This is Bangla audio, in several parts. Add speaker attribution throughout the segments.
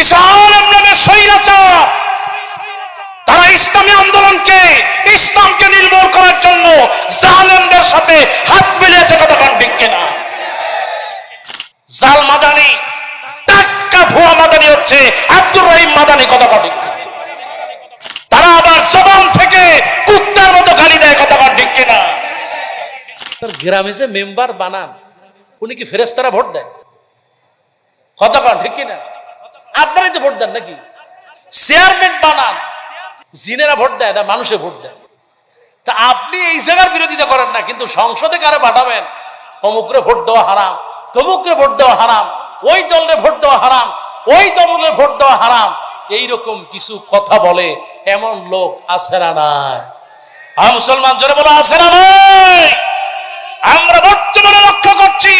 Speaker 1: আলেম নামে স্বৈরাচার। তারা ইসলামী আন্দোলনকে, ইসলামকে নির্মূল করার জন্য জালেমদের সাথে হাত মিলিয়েছে কতক্ষণ ঠিক কিনা? জাল মাদানি টাক্কা ভুয়া মাদানি হচ্ছে আব্দুর রহিম মাদানি ঠিক তারা আবার জবান থেকে কুত্তার মতো গালি দেয়, কথা ঠিক
Speaker 2: তার গ্রামে যে মেম্বার বানান, উনি কি ফেরেস্তারা ভোট দেন? কতক্ষণ ঠিক কিনা? আপনারাই তো ভোট দেন নাকি? চেয়ারম্যান বানান। জিনেরা ভোট দেয় না, মানুষে ভোট দেয়। তা আপনি এই জায়গার বিরোধিতা করেন না, কিন্তু সংসদে কারে পাঠাবেন? অমুকরে ভোট দেওয়া হারাম, তমুকরে ভোট দেওয়া হারাম, ওই দলরে ভোট দেওয়া হারাম, ওই দলের ভোট দেওয়া হারাম। এইরকম কিছু কথা বলে এমন লোক আছে না নাই। আর মুসলমান জোরে বলো, আছে না
Speaker 1: আমরা বর্তমানে লক্ষ্য করছি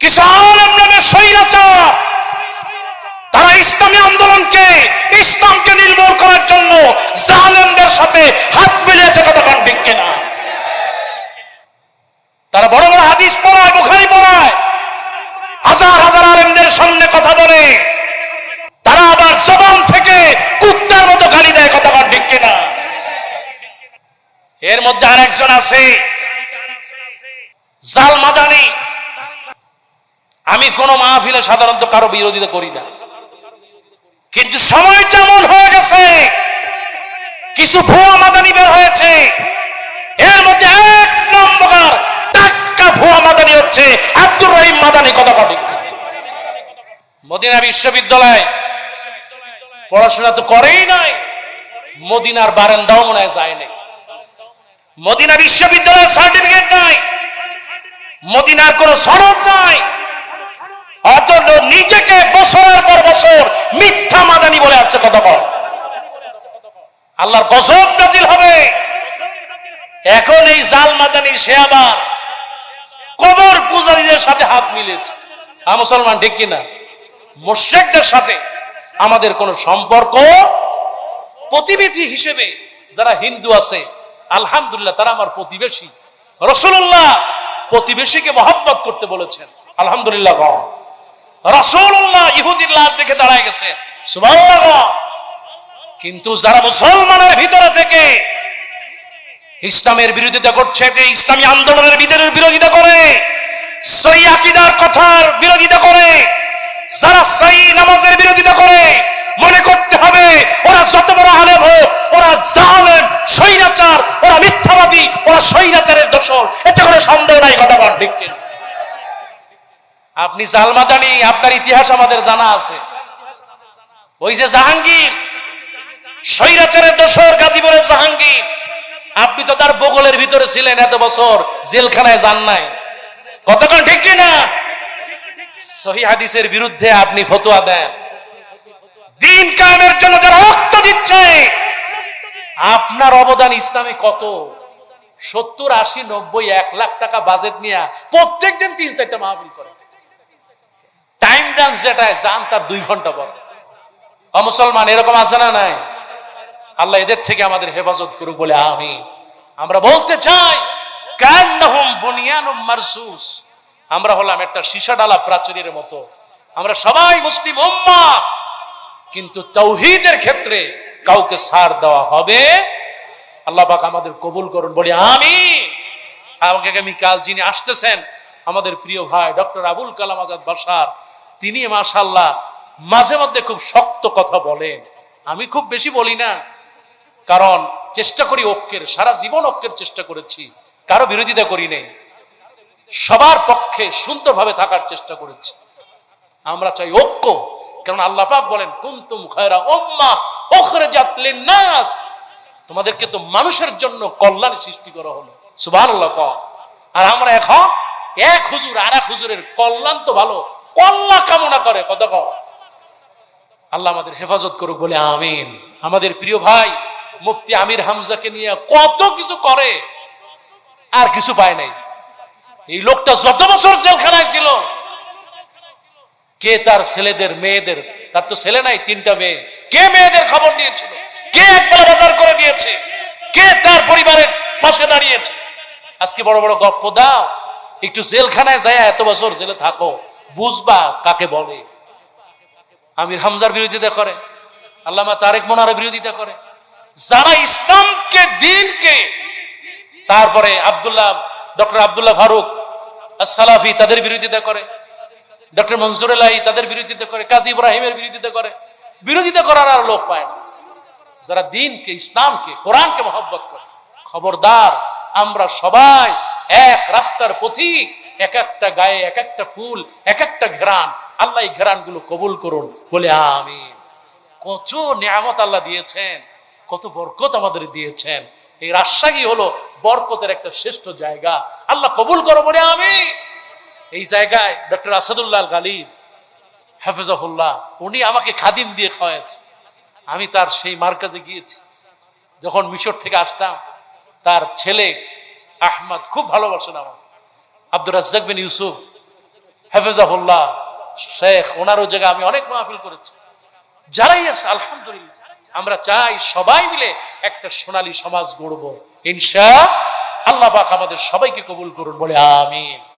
Speaker 1: কিছু আলেম নামে স্বৈরাচার তারা ইসলামী আন্দোলনকে ইসলামকে নির্মূল করার জন্য জালেমদের সাথে হাত মিলিয়েছে কতক্ষণ ঠিক কিনা? তারা বড় বড় হাদিস পড়ায়, বুখারি পড়ায়। হাজার হাজার আলেমদের সামনে কথা বলে। তারা আবার জবান থেকে কুত্তার মতো গালি দেয় কতক্ষণ ঠিক কিনা? এর মধ্যে আরেকজন আছে। জাল মাদানি। আমি কোন মাহফিলে সাধারণত কারও বিরোধিতা করি না। কিন্তু সময়টা এমন হয়ে গেছে, কিছু ভুয়া মাদানি বের হয়েছে। এর মধ্যে এক নম্বর টাক্কা ভুয়া মাদানি হচ্ছে আব্দুর রহিম মাদানি কথা কটি মদিনা বিশ্ববিদ্যালয় পড়াশোনা তো করেই নাই, মদিনার বারান্দাও মনে হয় যায় নাই। মদিনা বিশ্ববিদ্যালয়ের সার্টিফিকেট নাই, মদিনার কোন সনদ নাই। অথচ নিজেকে বছরের পর বছর মিথ্যা মাদানি বলে আসছে আল্লাহর গজব নাজিল হবে। এখন এই জাল মাদানি সে আবার কবর পূজারীদের সাথে হাত মিলেছে। হ্যাঁ মুসলমান, ঠিক কিনা? মোশেকদের সাথে আমাদের কোনো সম্পর্ক প্রতিবেশী হিসেবে যারা হিন্দু আছে, আলহামদুলিল্লাহ তারা আমার প্রতিবেশী। রসুল্লাহ প্রতিবেশীকে মহাব্বত করতে বলেছেন। আলহামদুলিল্লাহ গণ রসুল্লাহ ইহুদিল্লাহ দেখে দাঁড়ায় গেছে। কিন্তু যারা মুসলমানের ভিতরে থেকে ইসলামের বিরোধিতা করছে, যে ইসলামী আন্দোলনের বিদের বিরোধিতা করে, সই কথার বিরোধিতা করে, যারা সই নামাজের বিরোধিতা করে, মনে করতে হবে ওরা যত বড় আলেম হোক, ওরা জালেম, স্বৈরাচার, ওরা মিথ্যাবাদী, ওরা স্বৈরাচারের দোষর। এতে কোনো সন্দেহ নাই বল, ঠিক কিনা? আপনি জালমাদানি, আপনার ইতিহাস আমাদের জানা আছে। ওই যে জাহাঙ্গীর, স্বৈরাচারের দোষর গাজীপুরের জাহাঙ্গীর। আপনি তো তার বগলের ভিতরে ছিলেন এত বছর, জেলখানায় যান নাই। কতক্ষণ ঠিক না সহি হাদিসের বিরুদ্ধে আপনি ফতোয়া দেন। দিন কায়েমের জন্য যারা রক্ত দিচ্ছে, আপনার অবদান ইসলামে কত? সত্তর, আশি, নব্বই, এক লাখ টাকা বাজেট নিয়ে প্রত্যেক দিন তিন চারটা মাহফিল করে। টাইম যেটায় যান তার দুই ঘণ্টা পর। মুসলমান, এরকম আছে না নাই? আল্লাহ এদের থেকে আমাদের হেফাজত করুক বলে আমি আমরা বলতে চাই আমরা হলাম একটা ডালা মতো। আমরা সবাই মুসলিম কিন্তু তৌহিদের ক্ষেত্রে কাউকে ছাড় দেওয়া হবে। আল্লাহ পাক আমাদের কবুল করুন বলি আমি আমাকে আগামীকাল যিনি আসতেছেন, আমাদের প্রিয় ভাই ডক্টর আবুল কালাম আজাদ বাসার তিনি মাশাল্লাহ মাঝে মধ্যে খুব শক্ত কথা বলেন। আমি খুব বেশি বলি না। কারণ চেষ্টা করি ঐক্যের, সারা জীবন ঐক্যের চেষ্টা করেছি। কারও বিরোধিতা করি নেই। সবার পক্ষে সুন্দরভাবে থাকার চেষ্টা করেছি। আমরা চাই ঐক্য। কারণ আল্লাহ পাক বলেন, কুন্তুম খায়রা উম্মা উখরাজাত লিন-নাস। তোমাদেরকে তো মানুষের জন্য কল্যাণ সৃষ্টি করা হলো। সুবহানাল্লাহ আর আমরা এখন এক হুজুর আর এক হুজুরের কল্যাণ তো ভালো। কল্যাণ কামনা করে কত আল্লাহ আমাদের হেফাজত করুক, বলে আমিন। আমাদের প্রিয় ভাই, মুফতি আমির হামজাকে নিয়ে কত কিছু করে, আর কিছু পায় নাই। এই লোকটা যত বছর জেলখানায় ছিল, কে তার ছেলেদের, মেয়েদের, তার তো ছেলে নাই, তিনটা মেয়ে, কে মেয়েদের খবর নিয়েছিল, কে একবার বাজার করে দিয়েছে, কে তার পরিবারের পাশে দাঁড়িয়েছে। আজকে বড় বড় গপ্প দাও, একটু জেলখানায় যায় এত বছর জেলে থাকো। বুঝবা কাকে বলে। আমির হামজার বিরোধিতা করে, আল্লামা তারেক মোনারের বিরোধিতা করে। যারা ইসলামকে, দিনকে, তারপরে আব্দুল্লাহ, ডক্টর আব্দুল্লাহ ফারুক সালাফি তাদের বিরোধিতা করে, ডক্টর মনসুর তাদের বিরোধিতা করে, কাজী ইব্রাহিমের বিরোধিতা করে। বিরোধিতা করার আর লোক পায় না। যারা দিনকে, ইসলামকে, কোরআনকে মহব্বত করে। খবরদার, আমরা সবাই এক রাস্তার পথিক। এক একটা গায়ে এক একটা ফুল এক একটা ঘেরান আল্লাহ এই ঘেরানগুলো কবুল করুন, বলে আমি কত নিয়ামত আল্লাহ দিয়েছেন, কত বরকত আমাদের দিয়েছেন। এই রাজশাহী হলো বরকতের একটা শ্রেষ্ঠ জায়গা। আল্লাহ কবুল করো, বলে আমি এই জায়গায় ডক্টর আসাদুল্লাহ গালিব হাফেজাহুল্লাহ, উনি আমাকে খাদিম দিয়ে খাওয়াচ্ছে আমি তার সেই মার্কাজে গিয়েছি। যখন মিশর থেকে আসতাম, তার ছেলে আহমদ খুব ভালোবাসেন আমার আব্দুর রাজ্জাক বিন ইউসুফ, হেফেজাহুল্লাহ, শেখ, ওনারও জায়গা আমি অনেক মাহফিল করেছি। যারাই আছে, আলহামদুলিল্লাহ, আমরা চাই সবাই মিলে একটা সোনালী সমাজ গড়ব। ইনশা আল্লাহ পাক আমাদের সবাইকে কবুল করুন, বলে আমিন।